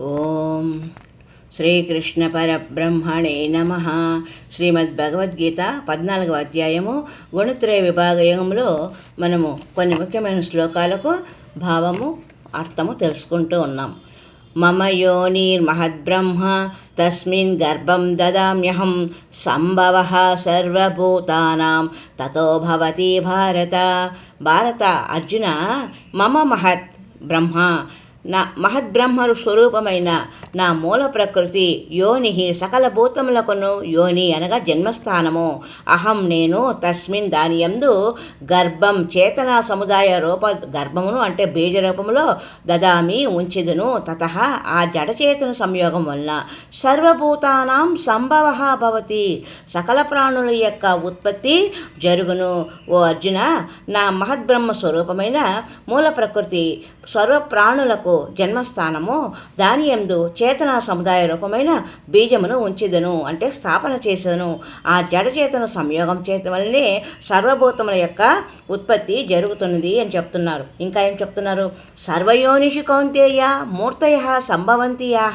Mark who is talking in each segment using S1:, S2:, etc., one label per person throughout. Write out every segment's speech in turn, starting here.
S1: ఓం శ్రీకృష్ణ పరబ్రహ్మణే నమ. శ్రీమద్భగవద్గీత పద్నాలుగవ అధ్యాయము గుణత్రయ విభాగయంలో మనము కొన్ని ముఖ్యమైన శ్లోకాలకు భావము అర్థము తెలుసుకుంటూ ఉన్నాం. మమ యోనిర్మహద్బ్రహ్మ తస్మిన్ గర్భం దదామ్యహం సంభవ సర్వభూతానాం తతో భవతి భారత. భారత అర్జున మమ మహత్ బ్రహ్మ నా మహద్బ్రహ్మరు స్వరూపమైన నా మూల ప్రకృతి యోని సకల భూతములకును యోని అనగా జన్మస్థానము. అహం నేను తస్మిన్ దాని యందు గర్భం చేతన సముదాయ రూప గర్భమును అంటే బీజ రూపములో దదామి ఉంచిదును. తత ఆ జడచేతన సంయోగం వలన సర్వభూతానాం సంభవ భవతి. సకల ప్రాణుల యొక్క ఉత్పత్తి జరుగును. ఓ అర్జున నా మహద్బ్రహ్మ స్వరూపమైన మూల ప్రకృతి సర్వ ప్రాణులకు జన్మస్థానము. దాని ఎందు చేతన సముదాయ రూపమైన బీజమును ఉంచిదను అంటే స్థాపన చేసను ఆ జడచేతన సంయోగం చేత వల్లనే సర్వభూతముల యొక్క ఉత్పత్తి జరుగుతున్నది అని చెప్తున్నారు. ఇంకా ఏం చెప్తున్నారు? సర్వయోనిషు కౌంతేయ మూర్తయ సంభవంతియా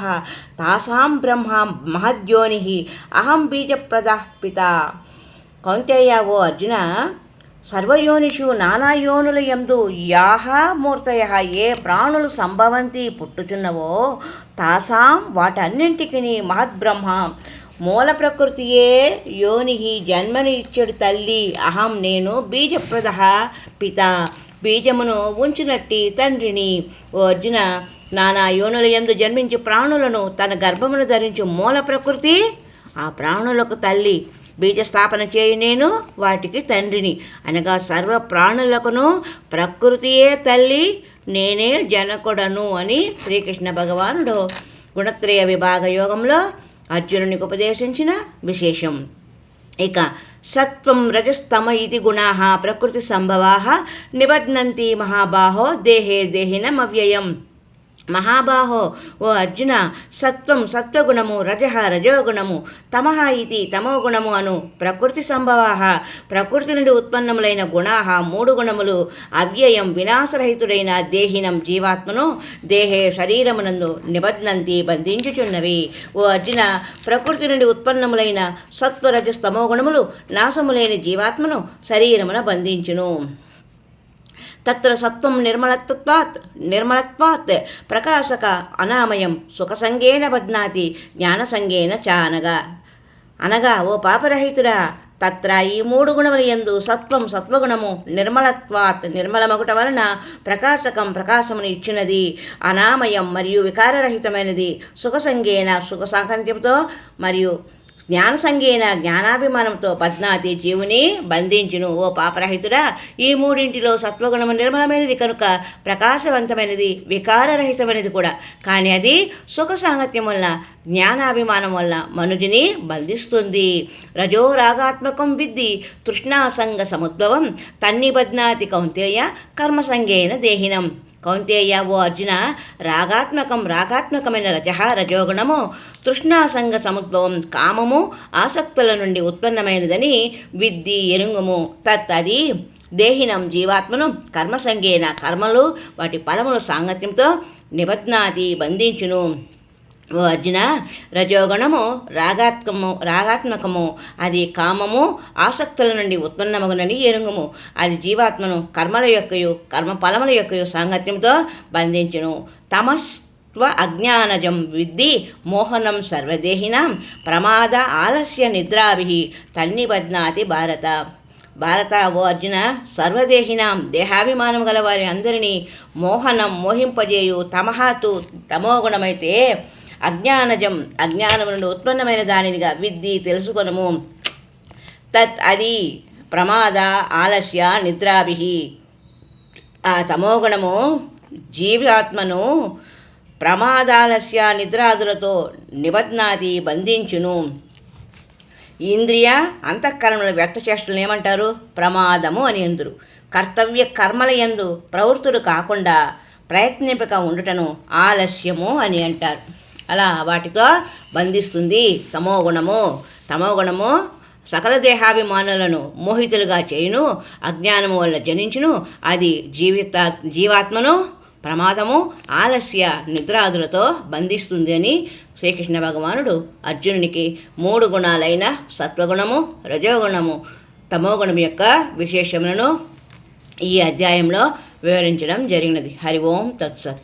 S1: తాసాం బ్రహ్మ మహద్యోని అహం బీజప్రద పిత కౌంతేయ ఓ అర్జున సర్వయోనిషు నానాయోనుల యందు యాహా మూర్తయ ఏ ప్రాణులు సంభవంతి పుట్టుచున్నవో తాసాం వాటన్నింటికి మహద్బ్రహ్మ మూల ప్రకృతియే యోని జన్మని ఇచ్చడు తల్లి అహం నేను బీజప్రద పిత బీజమును ఉంచినట్టి తండ్రిని ఓ అర్జున నానా యోనుల ఎందు జన్మించి ప్రాణులను తన గర్భమును ధరించు మూల ప్రకృతి ఆ ప్రాణులకు తల్లి బీజస్థాపన చేయి నేను వాటికి తండ్రిని. అనగా సర్వ ప్రాణులకును ప్రకృతియే తల్లి నేనే జనకుడను అని శ్రీకృష్ణ భగవానుడు గుణత్రయ విభాగ యోగంలో అర్జునునికి ఉపదేశించిన విశేషం. ఇక సత్వం రజస్తమ ఇది గుణా ప్రకృతి సంభవా నిబధ్నంతి మహాబాహో దేహే దేహినమవ్యయం. మహాబాహో ఓ అర్జున సత్వం సత్వగుణము రజ రజోగుణము తమహ ఇది తమోగుణము అను ప్రకృతి సంభవా ప్రకృతి నుండి ఉత్పన్నములైన గుణాహ మూడు గుణములు అవ్యయం వినాశరహితుడైన దేహినం జీవాత్మను దేహే శరీరమునందు నిబధ్నంతి బంధించుచున్నవి. ఓ అర్జున ప్రకృతి నుండి ఉత్పన్నములైన సత్వరజస్తమోగుణములు నాశములేని జీవాత్మను శరీరమున బంధించును. తత్ర సత్వం నిర్మలత్వాత్ నిర్మలత్వాత్ ప్రకాశక అనామయం సుఖసంగేన బధ్నాతి జ్ఞానసంగేన చానగా. అనగా ఓ పాపరహితుడా తత్ర ఈ మూడు గుణముల యందు సత్వం సత్వగుణము నిర్మలత్వాత్ నిర్మలమగుట వలన ప్రకాశకం ప్రకాశమును ఇచ్చినది. అనామయం మరియు వికారరహితమైనది సుఖసంగేన సుఖ సాంకంత్యంతో మరియు జ్ఞాన సంగీన జ్ఞానాభిమానంతో పద్నాతి జీవుని బంధించును. ఓ పాపరహితుడా ఈ మూడింటిలో సత్వగుణము నిర్మలమైనది కనుక ప్రకాశవంతమైనది వికారరహితమైనది కూడా. కానీ అది సుఖ సాంగత్యం వల్ల జ్ఞానాభిమానం వల్ల మనుజుని బంధిస్తుంది. రజోరాగాత్మకం విద్ది తృష్ణాసంగ సముద్భవం తన్ని బద్నాతి కౌంతేయ కర్మసంగేన దేహినం. కౌంతేయ ఓ అర్జున రాగాత్మకం రాగాత్మకమైన రజ రజోగుణము తృష్ణాసంగ సముద్భవం కామము ఆసక్తుల నుండి ఉత్పన్నమైనదని విద్ది ఎరుంగము తత్తది. దేహినం జీవాత్మను కర్మసంగేన కర్మలు వాటి ఫలముల సాంగత్యంతో నిబధ్నాది బంధించును. ఓ అర్జున రజోగుణము రాగాత్మకము రాగాత్మకము అది కామము ఆసక్తుల నుండి ఉత్పన్నమగునని ఎరుంగుము అది జీవాత్మను కర్మల యొక్కయు కర్మ ఫలముల యొక్కయు సాంగత్యంతో బంధించును. తమస్త్వ అజ్ఞానజం విద్ది మోహనం సర్వదేహినాం ప్రమాద ఆలస్య నిద్రాభి తన్నిబధ్నాతి భారత. భారత ఓ అర్జున సర్వదేహినాం దేహాభిమానం గల వారి అందరినీ మోహనం మోహింపజేయు తమహాతు తమోగుణమైతే అజ్ఞానజం అజ్ఞానము నుండి ఉత్పన్నమైన దానినిగా విద్ది తెలుసుకొనము. తత్ అది ప్రమాద ఆలస్య నిద్రాభి ఆ తమోగుణము జీవాత్మను ప్రమాదాలస్య నిద్రాదులతో నిబధ్నాది బంధించును. ఇంద్రియ అంతఃకరణలు వ్యక్తచేష్టలను ఏమంటారు? ప్రమాదము అని ఎందురు. కర్తవ్య కర్మల ఎందు ప్రవృత్తుడు కాకుండా ప్రయత్నింపక ఉండుటను ఆలస్యము అని అంటారు. అలా వాటితో బంధిస్తుంది తమోగుణము. తమోగుణము సకల దేహాభిమానులను మోహితులుగా చేయును అజ్ఞానము వల్ల జనించును. అది జీవిత జీవాత్మను ప్రమాదము ఆలస్య నిద్రాదులతో బంధిస్తుంది అని శ్రీకృష్ణ భగవానుడు అర్జునునికి మూడు గుణాలైన సత్వగుణము రజోగుణము తమోగుణం యొక్క విశేషములను ఈ అధ్యాయంలో వివరించడం జరిగినది. హరి ఓం తత్సత్.